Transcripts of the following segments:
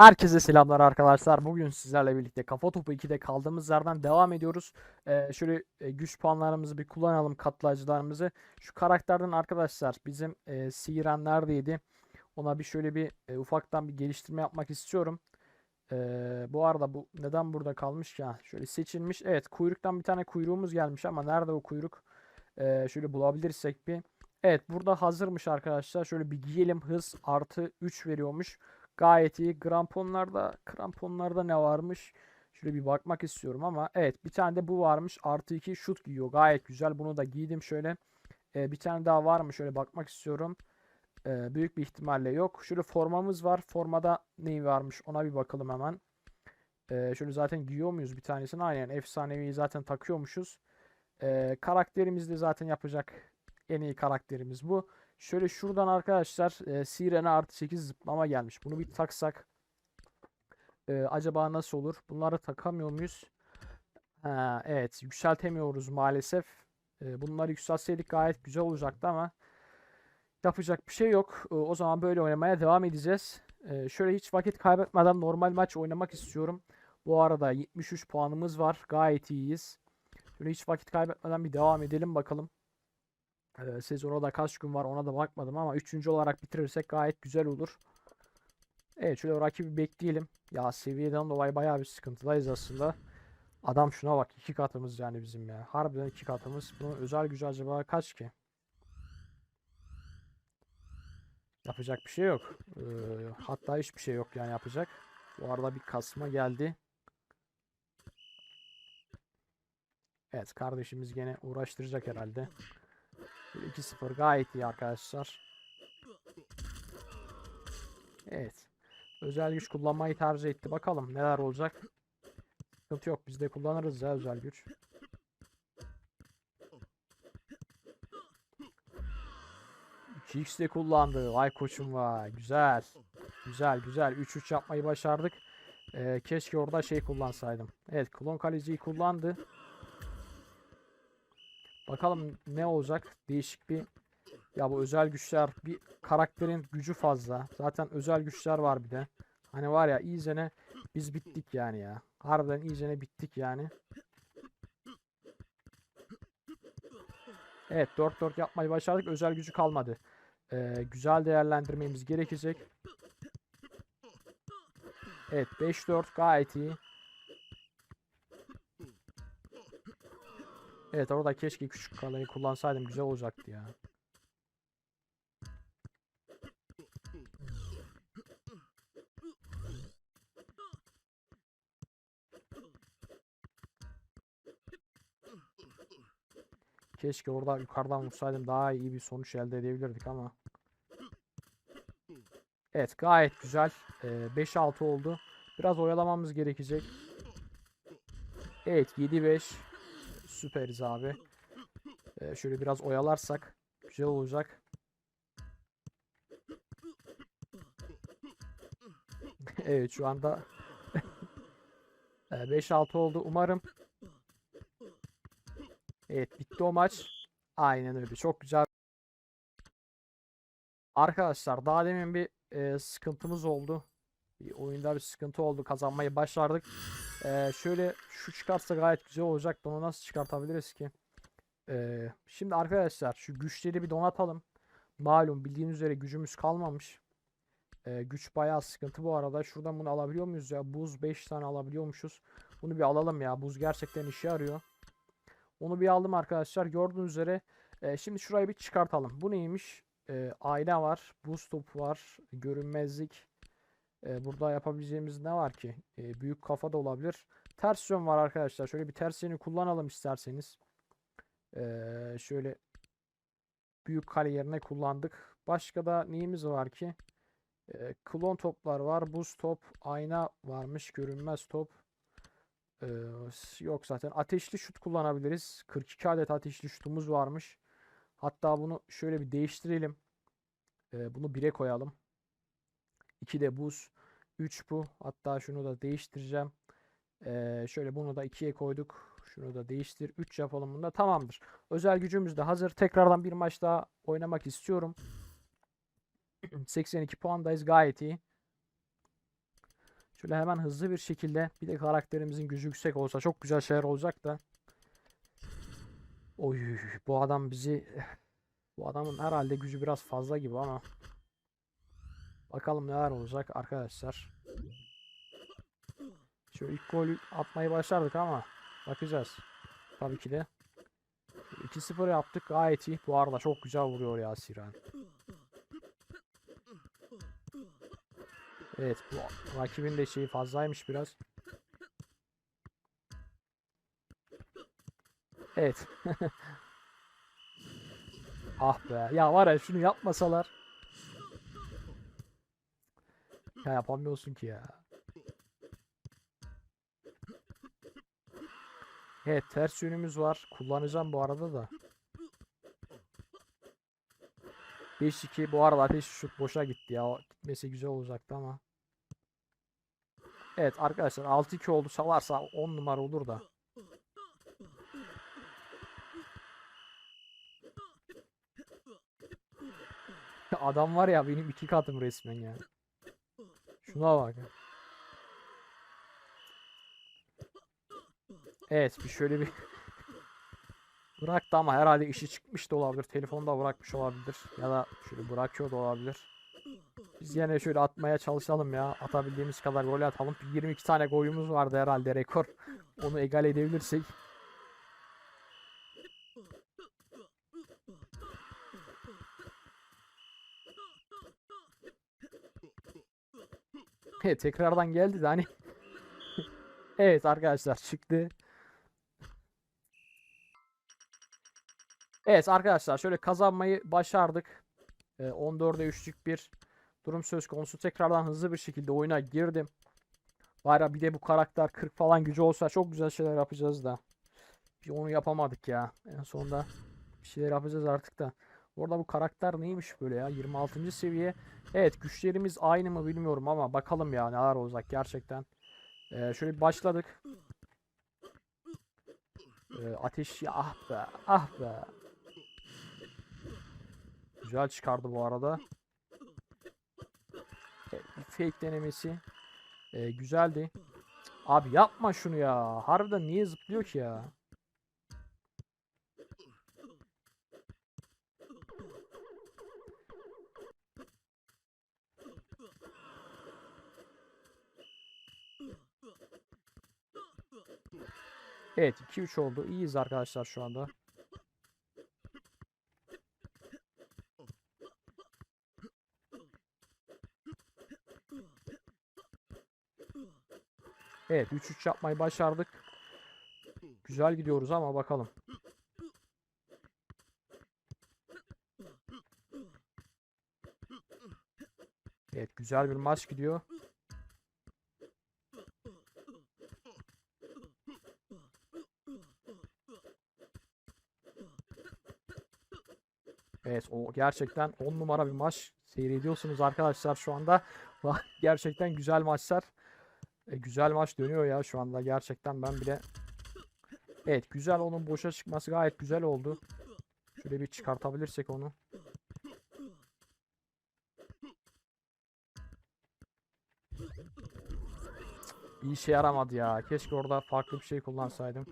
Herkese selamlar arkadaşlar. Bugün sizlerle birlikte Kafa Topu 2'de kaldığımız yerden devam ediyoruz. Ee, şöyle e, güç puanlarımızı bir kullanalım katlayıcılarımızı. Şu karakterden arkadaşlar bizim e, Siren neredeydi? Ona bir şöyle bir e, ufaktan bir geliştirme yapmak istiyorum. Ee, bu arada bu neden burada kalmış ya? Şöyle seçilmiş. Evet kuyruktan bir tane kuyruğumuz gelmiş ama nerede o kuyruk? Ee, şöyle bulabilirsek bir. Evet burada hazırmış arkadaşlar. Şöyle bir giyelim. Hız artı 3 veriyormuş. Gayet iyi. Kramponlarda, kramponlarda ne varmış? Şöyle bir bakmak istiyorum ama evet bir tane de bu varmış. Artı 2 şut giyiyor. Gayet güzel. Bunu da giydim şöyle. Ee, bir tane daha var mı? Şöyle bakmak istiyorum. Ee, büyük bir ihtimalle yok. Şöyle formamız var. Formada neyi varmış? Ona bir bakalım hemen. Ee, şöyle zaten giyiyor muyuz bir tanesini? Aynen. Efsaneviyi zaten takıyormuşuz. Ee, karakterimiz de zaten yapacak en iyi karakterimiz bu. Şöyle şuradan arkadaşlar e, Siren'e artı 8 zıplama gelmiş. Bunu bir taksak e, acaba nasıl olur? Bunları takamıyor muyuz? Ha, evet yükseltemiyoruz maalesef. E, bunları yükseltseydik gayet güzel olacaktı ama yapacak bir şey yok. E, o zaman böyle oynamaya devam edeceğiz. E, şöyle hiç vakit kaybetmeden normal maç oynamak istiyorum. Bu arada 73 puanımız var. Gayet iyiyiz. Şöyle hiç vakit kaybetmeden bir devam edelim bakalım. Ee, sezona da kaç gün var ona da bakmadım ama üçüncü olarak bitirirsek gayet güzel olur. Evet şöyle rakibi bekleyelim. Ya seviyeden dolayı bayağı bir sıkıntıdayız aslında. Adam şuna bak iki katımız yani bizim ya. Harbiden iki katımız. Bunun özel gücü acaba kaç ki? Yapacak bir şey yok. Ee, hatta hiçbir şey yok yani yapacak. Bu arada bir kasma geldi. Evet kardeşimiz gene uğraştıracak herhalde. 2-0 gayet iyi arkadaşlar. Evet. Özel güç kullanmayı tercih etti. Bakalım neler olacak. Sıkıntı yok. Biz de kullanırız ya özel güç. x de kullandı. Vay koçum vay. Güzel. Güzel güzel. 3-3 yapmayı başardık. Ee, keşke orada şey kullansaydım. Evet klon kaleciyi kullandı. Bakalım ne olacak? Değişik bir ya bu özel güçler bir karakterin gücü fazla. Zaten özel güçler var bir de. Hani var ya iyicene biz bittik yani ya. Harbiden iyicene bittik yani. Evet 4-4 yapmayı başardık. Özel gücü kalmadı. Ee, güzel değerlendirmemiz gerekecek. Evet 5-4 gayet iyi. Evet orada keşke küçük kalayı kullansaydım güzel olacaktı ya. Keşke orada yukarıdan vursaydım daha iyi bir sonuç elde edebilirdik ama. Evet gayet güzel. Ee, 5-6 oldu. Biraz oyalamamız gerekecek. Evet 7-5. Süperiz abi. Ee, şöyle biraz oyalarsak güzel olacak. evet şu anda 5-6 oldu. Umarım Evet bitti o maç. Aynen öyle. Çok güzel. Arkadaşlar daha demin bir e, sıkıntımız oldu. Bir oyunda bir sıkıntı oldu. Kazanmayı başardık. Ee, şöyle şu çıkarsa gayet güzel olacak. Onu nasıl çıkartabiliriz ki? Ee, şimdi arkadaşlar şu güçleri bir donatalım. Malum bildiğiniz üzere gücümüz kalmamış. Ee, güç bayağı sıkıntı bu arada. Şuradan bunu alabiliyor muyuz ya? Buz 5 tane alabiliyormuşuz. Bunu bir alalım ya. Buz gerçekten işe yarıyor. Onu bir aldım arkadaşlar. Gördüğünüz üzere. E, şimdi şurayı bir çıkartalım. Bu neymiş? E, ayna var. Buz topu var. Görünmezlik. E, burada yapabileceğimiz ne var ki? E, büyük kafa da olabilir. Ters yön var arkadaşlar. Şöyle bir ters yönü kullanalım isterseniz. E, şöyle büyük kale yerine kullandık. Başka da neyimiz var ki? E, klon toplar var. Buz top. Ayna varmış. Görünmez top. Ee, yok zaten. Ateşli şut kullanabiliriz. 42 adet ateşli şutumuz varmış. Hatta bunu şöyle bir değiştirelim. Ee, bunu 1'e koyalım. 2 de buz. 3 bu. Hatta şunu da değiştireceğim. Ee, şöyle bunu da 2'ye koyduk. Şunu da değiştir. 3 yapalım bunda. Tamamdır. Özel gücümüz de hazır. Tekrardan bir maç daha oynamak istiyorum. 82 puandayız. Gayet iyi. Şöyle hemen hızlı bir şekilde bir de karakterimizin gücü yüksek olsa çok güzel şeyler olacak da. Oy bu adam bizi bu adamın herhalde gücü biraz fazla gibi ama bakalım neler olacak arkadaşlar. Şöyle ilk golü atmayı başardık ama bakacağız. Tabii ki de. 2-0 yaptık gayet iyi. Bu arada çok güzel vuruyor ya Siren. Evet bu rakibin de şeyi fazlaymış biraz. Evet. ah be. Ya var ya şunu yapmasalar. Ya yapamıyorsun ki ya. Evet ters yönümüz var. Kullanacağım bu arada da. 5-2 bu arada ateş şut boşa gitti ya. Gitmesi güzel olacaktı ama. Evet arkadaşlar 6-2 oldu. Salarsa 10 numara olur da. Adam var ya benim iki katım resmen ya. Şuna bak. Evet bir şöyle bir bıraktı ama herhalde işi çıkmış da olabilir. Telefonda bırakmış olabilir. Ya da şöyle bırakıyor da olabilir. Biz yine şöyle atmaya çalışalım ya. Atabildiğimiz kadar gol atalım. 22 tane golümüz vardı herhalde rekor. Onu egal edebilirsek. Evet tekrardan geldi de hani. evet arkadaşlar çıktı. Evet arkadaşlar şöyle kazanmayı başardık. Ee, 14'e 3'lük bir durum söz konusu. Tekrardan hızlı bir şekilde oyuna girdim. Bari bir de bu karakter 40 falan gücü olsa çok güzel şeyler yapacağız da. Bir onu yapamadık ya. En sonunda bir şeyler yapacağız artık da. Orada bu karakter neymiş böyle ya? 26. seviye. Evet güçlerimiz aynı mı bilmiyorum ama bakalım ya neler olacak gerçekten. Ee, şöyle bir başladık. Ee, ateş ya ah be ah be. Güzel çıkardı bu arada. Bir fake denemesi. Ee, güzeldi. Abi yapma şunu ya. Harbiden niye zıplıyor ki ya? Evet 2-3 oldu. İyiyiz arkadaşlar şu anda. Evet 3-3 yapmayı başardık. Güzel gidiyoruz ama bakalım. Evet güzel bir maç gidiyor. Evet o gerçekten 10 numara bir maç seyrediyorsunuz arkadaşlar şu anda. Gerçekten güzel maçlar. E, güzel maç dönüyor ya şu anda gerçekten ben bile Evet güzel onun boşa çıkması gayet güzel oldu. Şöyle bir çıkartabilirsek onu. Bir işe yaramadı ya. Keşke orada farklı bir şey kullansaydım.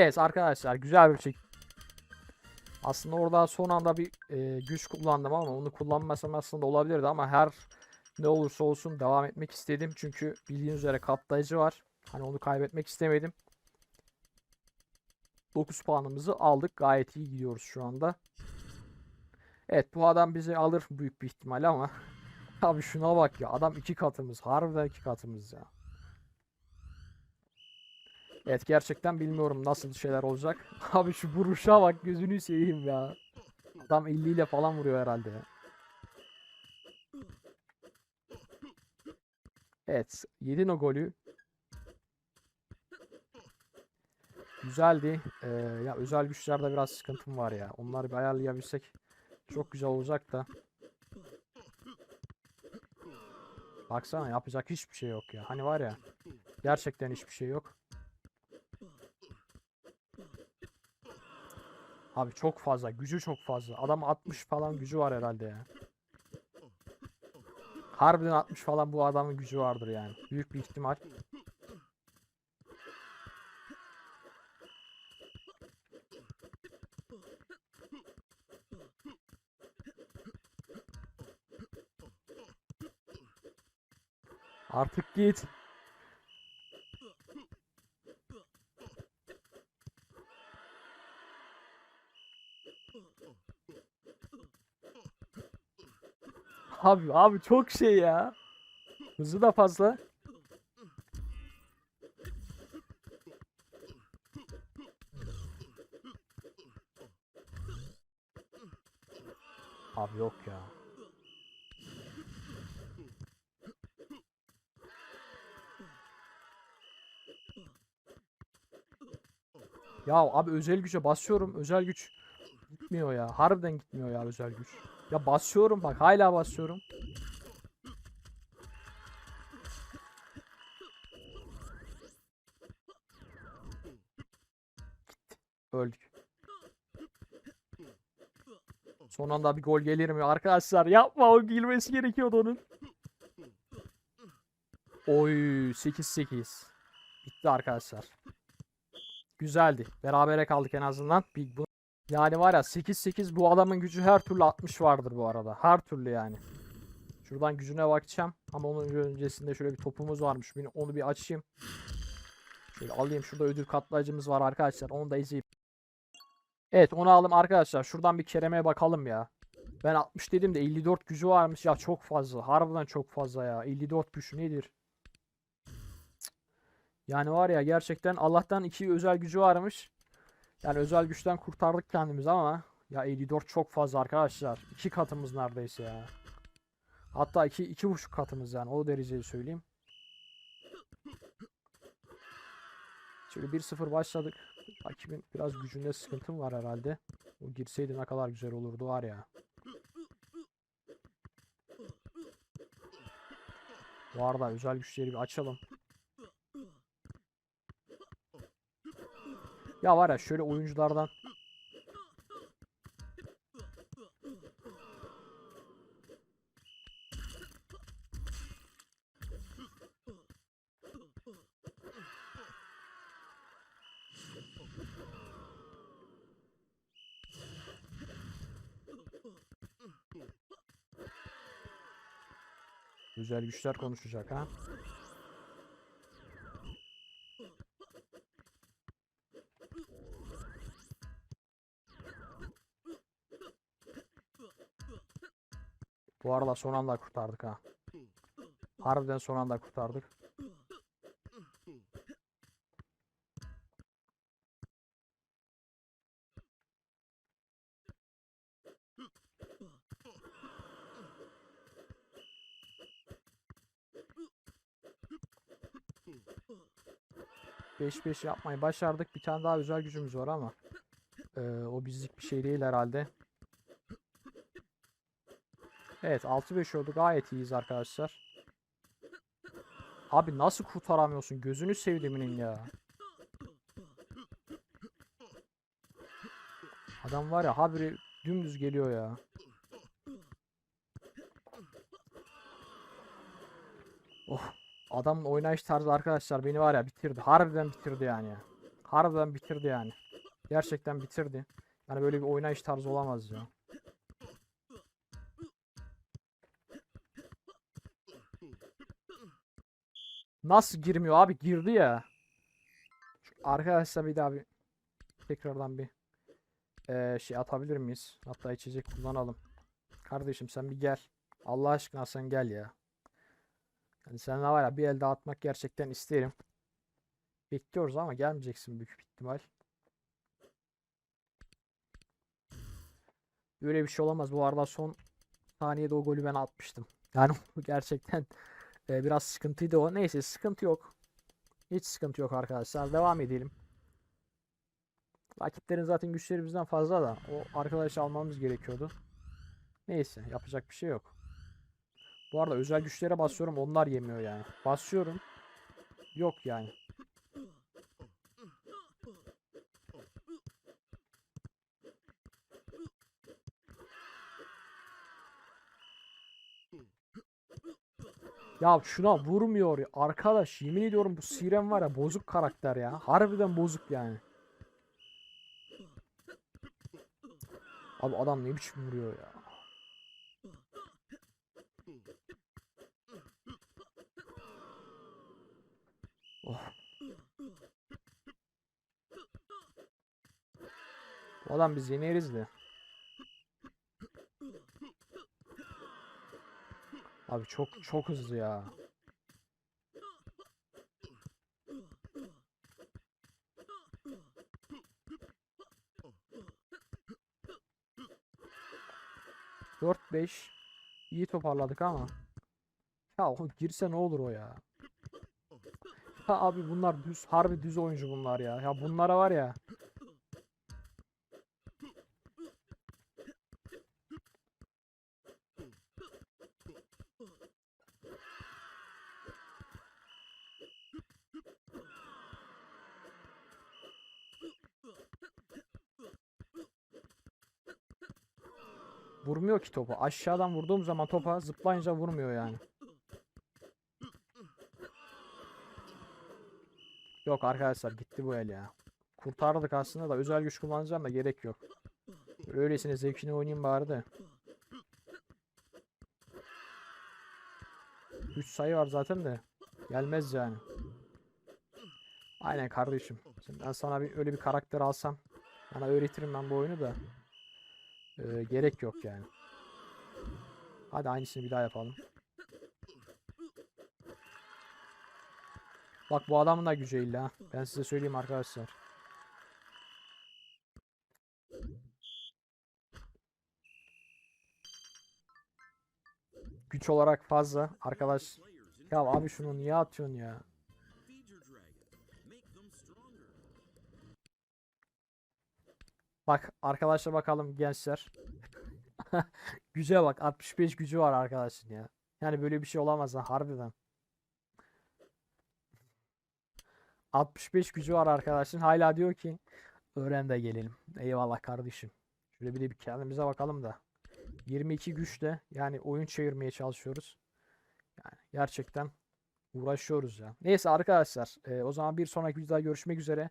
Evet arkadaşlar güzel bir şey. Aslında orada son anda bir e, güç kullandım ama onu kullanmasam aslında olabilirdi ama her ne olursa olsun devam etmek istedim. Çünkü bildiğiniz üzere katlayıcı var. Hani onu kaybetmek istemedim. 9 puanımızı aldık. Gayet iyi gidiyoruz şu anda. Evet bu adam bizi alır büyük bir ihtimal ama abi şuna bak ya adam iki katımız harbiden iki katımız ya. Evet gerçekten bilmiyorum nasıl şeyler olacak. Abi şu vuruşa bak gözünü seveyim ya. Adam 50 ile falan vuruyor herhalde. Evet yedin o golü. Güzeldi. Ee, ya özel güçlerde biraz sıkıntım var ya. Onları bir ayarlayabilsek çok güzel olacak da. Baksana yapacak hiçbir şey yok ya. Hani var ya Gerçekten hiçbir şey yok. Abi çok fazla. Gücü çok fazla. Adam 60 falan gücü var herhalde ya. Harbiden 60 falan bu adamın gücü vardır yani. Büyük bir ihtimal. Artık git. Abi abi çok şey ya. Hızı da fazla. Abi yok ya. Ya abi özel güce basıyorum. Özel güç gitmiyor ya. Harbiden gitmiyor ya özel güç. Ya basıyorum bak hala basıyorum. Öldük. Son anda bir gol gelir mi? Arkadaşlar yapma o girmesi gerekiyordu onun. Oy 8-8. Bitti arkadaşlar. Güzeldi. Berabere kaldık en azından. Bir, yani var ya 8-8 bu adamın gücü her türlü 60 vardır bu arada. Her türlü yani. Şuradan gücüne bakacağım. Ama onun öncesinde şöyle bir topumuz varmış. Onu bir açayım. Şöyle alayım. Şurada ödül katlayıcımız var arkadaşlar. Onu da izleyeyim. Evet onu aldım arkadaşlar. Şuradan bir Kerem'e bakalım ya. Ben 60 dedim de 54 gücü varmış. Ya çok fazla. Harbiden çok fazla ya. 54 güç nedir? Yani var ya gerçekten Allah'tan iki özel gücü varmış. Yani özel güçten kurtardık kendimizi ama ya 54 çok fazla arkadaşlar. İki katımız neredeyse ya. Hatta iki, iki buçuk katımız yani o dereceyi söyleyeyim. Şöyle 1-0 başladık. Rakibin biraz gücünde sıkıntım var herhalde. O girseydi ne kadar güzel olurdu var ya. Bu arada özel güçleri bir açalım. Ya var ya şöyle oyunculardan özel güçler konuşacak ha. Arada son anda kurtardık ha. Harbiden son anda kurtardık. Beş beş yapmayı başardık. Bir tane daha özel gücümüz var ama eee, o bizlik bir şey değil herhalde. Evet 6-5 oldu. Gayet iyiyiz arkadaşlar. Abi nasıl kurtaramıyorsun? Gözünü sevdiğiminin ya. Adam var ya habire dümdüz geliyor ya. Oh. Adamın oynayış tarzı arkadaşlar beni var ya bitirdi. Harbiden bitirdi yani. Harbiden bitirdi yani. Gerçekten bitirdi. Yani böyle bir oynayış tarzı olamaz ya. Nasıl girmiyor abi? Girdi ya. Şu arkadaşlar bir daha bir tekrardan bir eee, şey atabilir miyiz? Hatta içecek kullanalım. Kardeşim sen bir gel. Allah aşkına sen gel ya. Yani sen var ya bir elde atmak gerçekten isterim. Bekliyoruz ama gelmeyeceksin büyük ihtimal. Böyle bir şey olamaz. Bu arada son saniyede o golü ben atmıştım. Yani gerçekten ee, biraz sıkıntıydı o. Neyse sıkıntı yok. Hiç sıkıntı yok arkadaşlar. Devam edelim. Rakiplerin zaten güçleri bizden fazla da o arkadaşı almamız gerekiyordu. Neyse yapacak bir şey yok. Bu arada özel güçlere basıyorum onlar yemiyor yani. Basıyorum. yok yani. Ya şuna vurmuyor ya. Arkadaş yemin ediyorum bu Siren var ya bozuk karakter ya. Harbiden bozuk yani. Abi adam ne biçim vuruyor ya. Oh. Bu adam biz yeneriz de. Abi çok çok hızlı ya. Dört beş iyi toparladık ama. Ya o girse ne olur o ya. Ya abi bunlar düz harbi düz oyuncu bunlar ya. Ya bunlara var ya. Vurmuyor ki topu. Aşağıdan vurduğum zaman topa zıplayınca vurmuyor yani. Yok arkadaşlar gitti bu el ya. Kurtardık aslında da özel güç kullanacağım da gerek yok. Öylesine zevkini oynayayım bari de. 3 sayı var zaten de. Gelmez yani. Aynen kardeşim. Şimdi ben sana bir öyle bir karakter alsam. Bana öğretirim ben bu oyunu da. Ee, gerek yok yani. Hadi aynısını bir daha yapalım. Bak bu adamın da gücü illa. Ben size söyleyeyim arkadaşlar. Güç olarak fazla. Arkadaş. Ya abi şunu niye atıyorsun ya? Bak arkadaşlar bakalım gençler. Güce bak 65 gücü var arkadaşın ya. Yani böyle bir şey olamaz ha harbiden. 65 gücü var arkadaşın. Hala diyor ki öğren de gelelim. Eyvallah kardeşim. Şöyle bir de bir kendimize bakalım da. 22 güçle yani oyun çevirmeye çalışıyoruz. Yani gerçekten uğraşıyoruz ya. Neyse arkadaşlar. e, o zaman bir sonraki videoda görüşmek üzere.